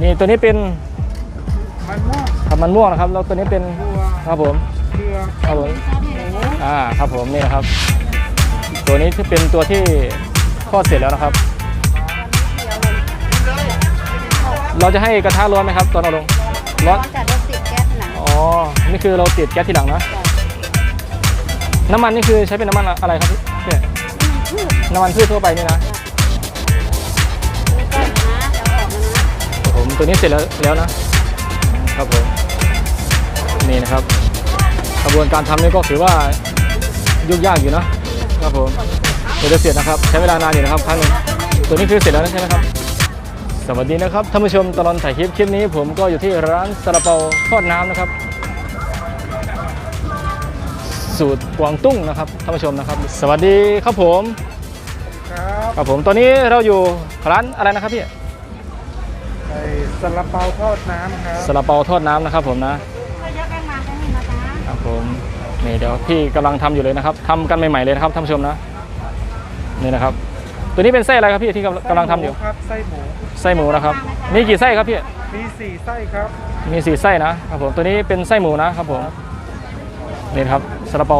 นี่ตัวนี้เป็นมันม่วงขับมันม่วงนะครับ แล้วตัวนี้เป็นบัวครับผมเกลือครับผมหมูอ่าครับผมนี่นะครับ ตัวนี้ที่เป็นตัวที่ทอดเสร็จแล้วนะครับ เราจะให้กระทะร้อนไหมครับ ตอนเอาลงร้ร้ออนนจัดรถติดแก๊สหนังอ๋อนี่คือเราติดแก๊สทีหลังนะน้ำมันนี่คือใช้เป็นน้ำมันอะไรครับพี่เนี่ยพืชน้ำมันพืชทั่วไปนี่นะ ตัวนี้เสร็จแล้วแล้วนะครับผมนี่นะครับกระบวนการทำนี่ก็ถือว่ายุ่งยากอยู่นะครับผมเดี๋ยวจะเสร็จนะครับ ใช้เวลานานอยู่นะครับครั้งหนึงตัวนี้คือเสร็จแล้วนะใช่ไหมครับ สวัสดีนะครับท่านผู้ชมตลอดถ่ายคลิปคลิปนี้ ผมก็อยู่ที่ร้านซาลาเปาทอดน้ำนะครับ สูตรกวางตุ้งนะครับท่านผู้ชมนะครับ สวัสดีครับผมครับครับผมตอนนี้เราอยู่ร้านอะไรนะครับพี่ไอ้ ซาลาเปาทอดน้ำครับซาลาเปาทอดน้ำนะครับผมนะก็เยอะแป้งมาแป้งนี่นะจ๊ะครับผมนี่เดี๋ยวพี่กำลังทำอยู่เลยนะครับทำกันใหม่ๆเลยนะครับท่านผู้ชมนะนี่นะครับ ตัวนี้เป็นไส้อะไรครับพี่ที่กำลังกำลังทำอยู่ไส้หมูครับไส้หมูไส้หมูนะครับมีกี่ไส้ครับพี่มีสี่ไส้ครับมีสี่ไส้นะครับผมตัวนี้เป็นไส้หมูนะครับผมนี่นะครับซาลาเปา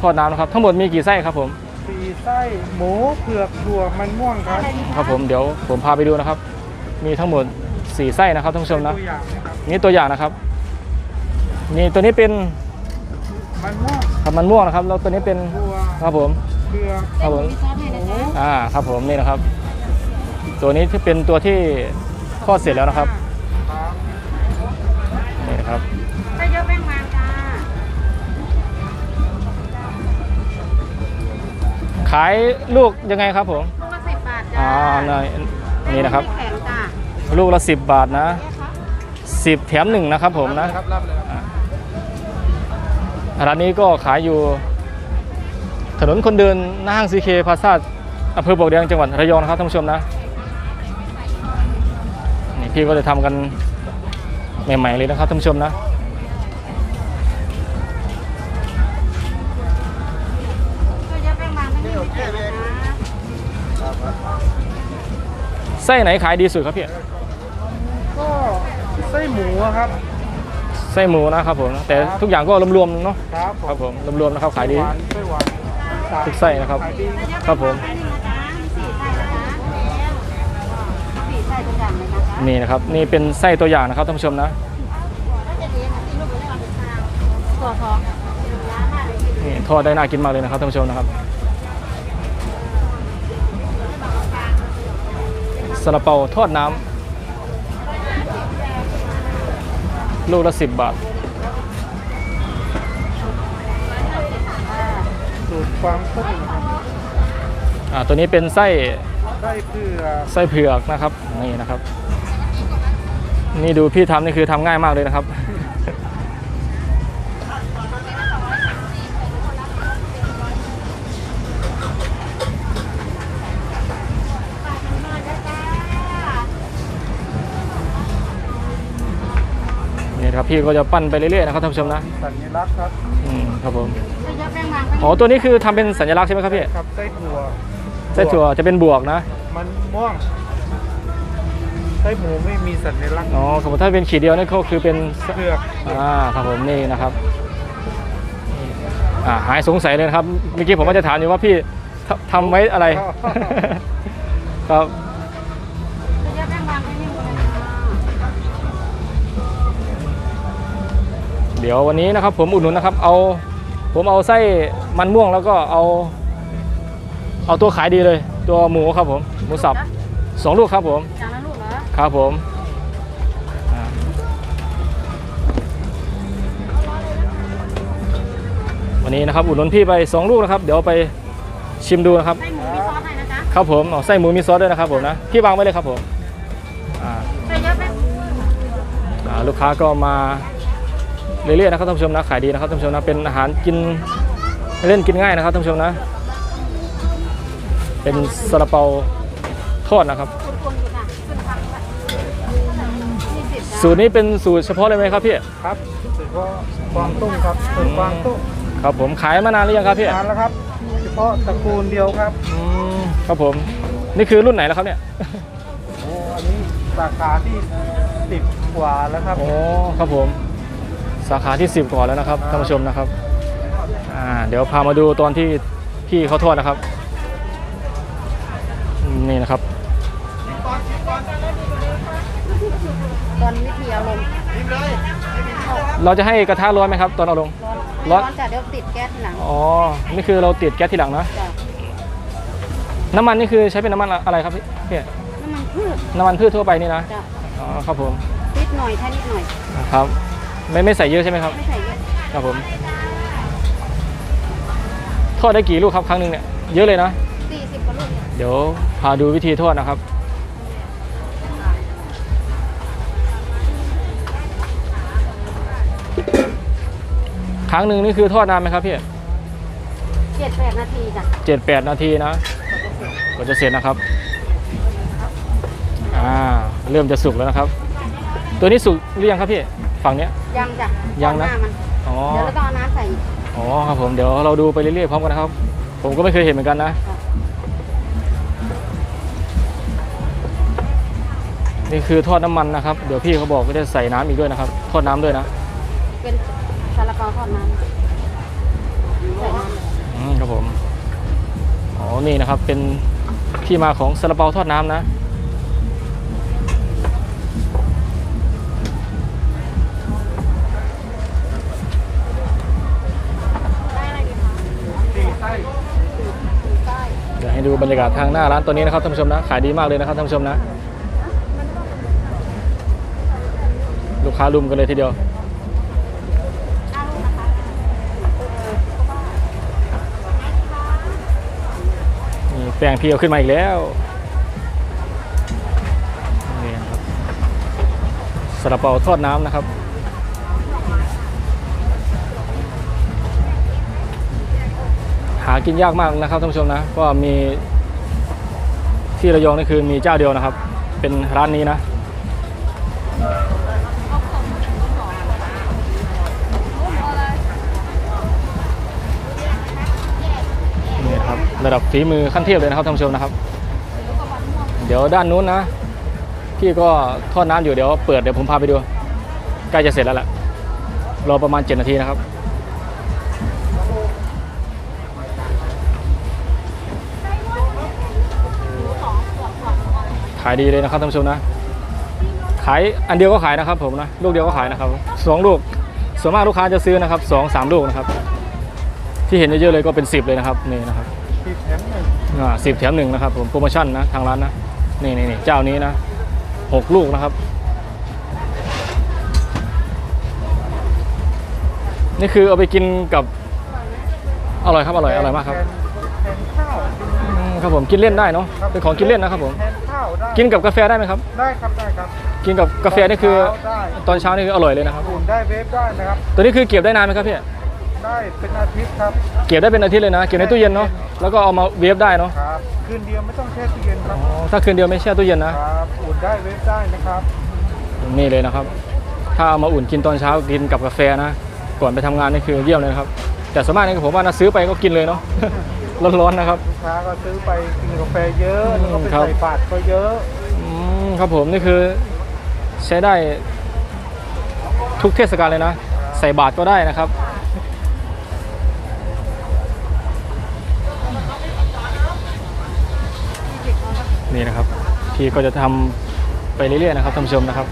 ทอดน้ำนะครับทั้งหมดมีกี่ไส้ครับผมสี่ไส้หมูเผือกถั่วมันม่วงครับ ครับผมเดี๋ยวผมพาไปดูนะครับ มีทั้งหมด สี่ไส้นะครับท่านผู้ชมนะตัวอย่างนะครับนี่ตัวอย่างนะครับ นี่ตัวนี้เป็นมันม่วงขับมันม่วงนะครับ แล้วตัวนี้เป็นบัวครับผมเกลือครับผมมีซอสให้นะจ๊ะอ่าครับผมนี่นะครับ ตัวนี้ที่เป็นตัวที่ทอดเสร็จแล้วนะครับครับนี่นะครับก็เยอะแป้งมาจ้าขายลูกยังไงครับผมลูกละสิบบาทอ่าจ้านี่นี่นะครับแข็งจ้า ลูกละ 10 บาทนะ 10 แถมหนึ่งนะครับผมนะร้านนี้ก็ขายอยู่ ถนนคนเดินหน้าห้างซีเคพาซาอำเภอปลวกแดงจังหวัดระยองนะครับท่านผู้ชมนะนี่พี่ก็จะทำกันใหม่ๆเลยนะครับท่านผู้ชมนะเส้นไส้ไหนขายดีสุดครับพี่ ไส้หมูอะครับ ไส้หมูนะครับผมนะแต่ทุกอย่างก็รวมๆเนาะครับครับผมรวมๆนะครับขายดีหวานไส้หวานสามทุกไส้นะครับ ขายดีก็เยอะครับผมแป้งมาแป้งนี่นะจ๊ะมีสี่ไส้นะจ๊ะสี่ไส้ทุกอย่างเลยนะจ๊ะนี่นะครับนี่เป็นไส้ตัวอย่างนะครับท่านผู้ชมนะถ้าจะเลี้ยงอะที่ลูกไม่ได้เอาไปทางตัวทองร้านหน้าเลยนี่ทอดได้น่ากินมากเลยนะครับท่านผู้ชมนะครับซาลาเปาทอดน้ำ ลูกละ10บาทสูตรฟางตุ้งนะครับอ่าตัวนี้เป็นไส้ไส้เผือกไส้เผือกนะครับนี่นะครับ นี่ดูพี่ทำนี่คือทำง่ายมากเลยนะครับ นี่ครับพี่ก็จะปั้นไปเรื่อยๆนะครับท่านผู้ชมนะสัญลักษณ์ครับอืมครับผมก็เยอะแป้งมาแป้งอ๋อตัวนี้คือทำเป็นสัญลักษณ์ใช่ไหมครับพี่ครับไส้ถั่วไส้ถั่วจะเป็นบวกนะ มันม่วงไส้หมูไม่มีสัญลักษณ์อ๋อสมมติถ้าเป็นขีดเดียวนี่ก็คือเป็นเผือกอ่าครับผมนี่นะครับอ่าหายสงสัยเลยนะครับเมื่อกี้ผมก็จะถามอยู่ว่าพี่ทำทำไว้อะไร ครับ เดี๋ยววันนี้นะครับผมอุดหนุนนะครับเอาผมเอาไส้มันม่วงแล้วก็เอาเอาตัวขายดีเลย ตัวหมูครับผมหมูสับสองลูกครับผมจานละลูกเหรอครับผมอ่าวันนี้นะครับอุดหนุนพี่ไปสองลูกนะครับ เดี๋ยวไปชิมดูนะครับไส้หมูมีซอสให้นะจ๊ะครับผมเอาไส้หมูมีซอสด้วยนะครับผมนะพี่วางไว้เลยครับผมอ่าก็เยอะแป้งอ่าลูกค้าก็มา เรื่อยๆนะครับท่านผู้ชมนะขายดีนะครับท่านผู้ชมนะเป็นอาหารกินเล่นกินง่ายนะครับท่านผู้ชมนะ เป็นซาลาเปาทอดนะครับคนๆอยู่ค่ะขึ้นทางละยี่สิบจ้ะสูตรนี้เป็นสูตรเฉพาะเลยไหมครับพี่ครับเฉพาะกวางตุ้งครับสูตรกวางตุ้งครับผมขายมานานหรือยังครับพี่นานแล้วครับ เฉพาะตระกูลเดียวครับอืมครับผมนี่คือรุ่นไหนแล้วครับเนี่ยโอ้อันนี้สาขาที่สิบกว่าแล้วครับโอ้ครับผม สาขาที่ 10 ก่อนแล้วนะครับท่านผู้ชมนะครับอ่าเดี๋ยวพามาดูตอนที่พี่เขาทอดนะครับ นี่นะครับตอนวิธีเอาลงเราจะให้กระทะร้อนไหมครับ ตอนเอาลงร้ร้ออนนจะเดี๋ยวติดแก๊สทีหลังอ๋อนี่คือเราติดแก๊สทีหลังนะจ้ะน้ำมันนี่คือใช้เป็นน้ำมันอะไรครับพี่พี่น้ำมันพืชน้ำมันพืชทั่วไปนี่นะจ้ะอ๋อครับผมนิดหน่อยแค่นิดหน่อยครับ ไม่ไม่ใส่เยอะใช่ไหมครับ ไม่ใส่เยอะครับผม ทอดได้กี่ลูกครับครั้งหนึ่งเนี่ย เยอะเลยนะ สี่สิบกว่าลูกเนี่ยเดี๋ยวพาดูวิธีทอดนะครับ ครั้งหนึ่งนี่คือทอดนานไหมครับพี่เจ็ดแปดนาทีจ้ะเจ็ดแปดนาทีนะกว่าจะเสร็จนะครับ อ่า เริ่มจะสุกแล้วนะครับ ตัวนี้สุกหรือยังครับพี่ ฝั่งเนี้ย ยังจ้ะยังนะ หามันอ๋อ เดี๋ยวเราต้องเอาน้ำใส่อีก อ๋อครับผมเดี๋ยวเราดูไปเรื่อยๆพร้อมกันนะครับ ผมก็ไม่เคยเห็นเหมือนกันนะ ค่ะ นี่คือทอดน้ำมันนะครับ เดี๋ยวพี่เขาบอกว่าจะใส่น้ำอีกด้วยนะครับ ทอดน้ำด้วยนะเป็นซาลาเปาทอดน้ำใส่น้ำ อืมครับผม อ๋อนี่นะครับเป็นที่มาของซาลาเปาทอดน้ำนะ เดี๋ยวให้ดูบรรยากาศทางหน้าร้านตัวนี้นะครับท่านผู้ชมนะ ขายดีมากเลยนะครับท่านผู้ชมนะ ลูกค้ารุมกันเลยทีเดียวนี่แป้งพี่เอาขึ้นมาอีกแล้วนี่นะครับซาลาเปาทอดน้ำนะครับ หากินยากมากนะครับท่านผู้ชมนะก็มีที่ระยองนี่คือมีเจ้าเดียวนะครับ เป็นร้านนี้นะนี่ครับระดับฝีมือขั้นเทพเลยนะครับท่านผู้ชมนะครับ เดี๋ยวด้านนู้นนะพี่ก็ทอดน้ำอยู่เดี๋ยวเปิดเดี๋ยวผมพาไปดูใกล้จะเสร็จแล้วแหละรอประมาณ 7 นาทีนะครับายดีเลยนะครับท่านผู้ชมนะ ขายอันเดียวก็ขายนะครับผมนะลูกเดียวก็ขายนะครับสองลูกส่วนมากลูกค้าจะซื้อนะครับสองสามลูกนะครับ ที่เห็นเยอะๆเลยก็เป็น10เลยนะครับนี่นะครับสี่แถมหนึ่งอ่าสิบแถมหนึ่งนะครับผมโปรโมชั่นนะทางร้านนะนี่นี่นี่เจ้านี้นะหกลูกนะครับ นี่คือเอาไปกินกับอร่อยครับอร่อยอร่อยมากครับแทนแทนข้าวอืมครับผมกินเล่นได้เนาะเป็นของกินเล่นนะครับผมแทนข้าว ได้กินกับกาแฟได้ไหมครับ ได้ครับได้ครับกินกับกาแฟนี่คือได้ตอนเช้านี่คืออร่อยเลยนะครับ อุ่นได้เวฟได้นะครับ ตัวนี้คือเก็บได้นานไหมครับพี่ ได้เป็นอาทิตย์ครับ เก็บได้เป็นอาทิตย์เลยนะ เก็บในตู้เย็นเนาะ แล้วก็เอามาเวฟได้เนาะ ครับ คืนเดียวไม่ต้องแช่ตู้เย็นคอ๋รัอบถ้าคืนเดียวไม่แช่ตู้เย็นนะ ครับอุ่นได้เวฟได้นะครับ นี่เลยนะครับ ถ้าเอามาอุ่นกินตอนเช้ากินกับกาแฟนะ ก่อนไปทำงานนี่คือเยี่ยมเลยนะครับ แต่ส่วนมากนี่ผมว่านะซื้อไปก็กินเลยเนาะ ร้อนๆนะครับ ลูกค้าก็ซื้อไปกินกาแฟเยอะแล้วก็ไปครับ ใส่บาตรก็เยอะอืมครับผมนี่คือใช้ได้ทุกเทศกาลเลยนะ ใส่บาตรก็ได้นะครับ นี่นะครับ พี่ก็จะทำไปเรื่อยๆนะครับท่านผู้ชมนะครับ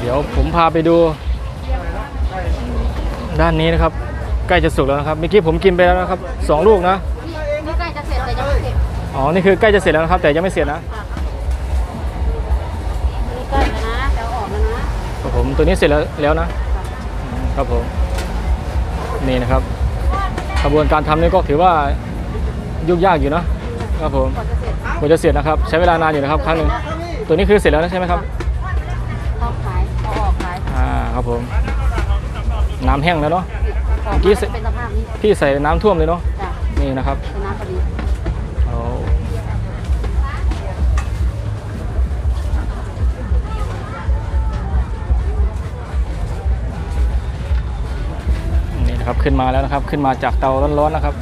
เดี๋ยวผมพาไปดู ด้านนี้นะครับ ใกล้จะสุกแล้วนะครับเมื่อกี้ผมกินไปแล้วนะครับสองลูกนะ อ๋อ นี่คือใกล้จะเสร็จแล้วนะครับ แต่ยังไม่เสร็จนะนี่ใกล้แล้วนะเดี๋ยวออกแล้วนะครับผมตัวนี้เสร็จแล้วแล้วนะอืมครับผมนี่นะครับกระบวนการทำนี่ก็ถือว่ายุ่งยากอยู่นะครับผมก่อนจะเสร็จกว่าจะเสร็จนะครับ ใช้เวลานานอยู่นะครับครั้งหนึ่งตัวนี้คือเสร็จแล้วนะใช่ไหมครับต้องขายเอาออกขายอ่าครับผมน้ำแห้งแล้วเนาะออกเมื่อกี้มาเสร็จเป็นสภาพนี้พี่ใส่น้ำท่วมเลยเนาะจ้ะนี่นะครับ นี่นะครับขึ้นมาแล้วนะครับขึ้นมาจากเตาร้อนๆนะครับ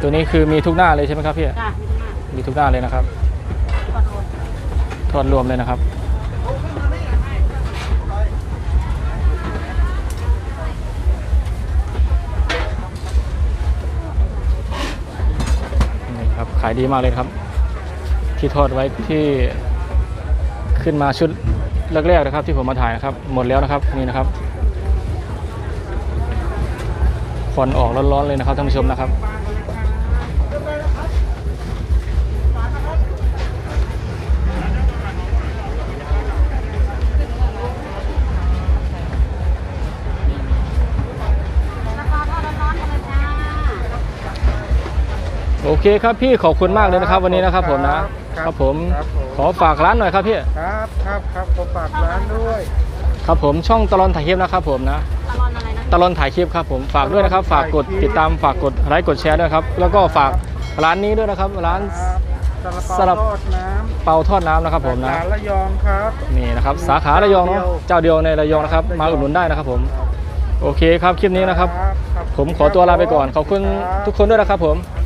ตัวนี้คือมีทุกหน้าเลยใช่ไหมครับพี่จ้ะมีทุกหน้ามีทุกหน้าเลยนะครับขอโทษทอดรวมเลยนะครับ นี่ครับขายดีมากเลยครับ ที่ทอดไว้ที่ขึ้นมาชุดแรกๆนะครับ ที่ผมมาถ่ายนะครับ หมดแล้วนะครับนี่นะครับ ควันออกร้อนๆเลยนะครับท่านผู้ชมนะครับราคาทอดร้อนๆกันเลยจ้าโอเคครับพี่ขอบคุณมากเลยนะครับวันนี้นะครับผมนะครับครับผมครับผมขอฝากร้านหน่อยครับพี่ครับครับครับขอฝากร้านด้วย ครับผมช่องตลอนถ่ายคลิปนะครับผมนะ ตลอนอะไรนะตลอนถ่ายคลิปครับผมฝากด้วยนะครับ ฝากกดถ่ายคลิปติดตามฝากกดไลค์กดแชร์ด้วยครับ แล้วก็ฝากร้านนี้ด้วยนะครับ ร้านครับสลับซาลาเปาทอดน้ำเปาทอดน้ำนะครับผมนะสาขาระยองครับนี่นะครับ สาขาระยองเนาะเจ้าเดียวในระยองนะครับ มาอุดหนุนได้นะครับผม โอเคครับคลิปนี้นะครับครับผมขอตัวลาไปก่อนขอบคุณทุกคนด้วยนะครับผมค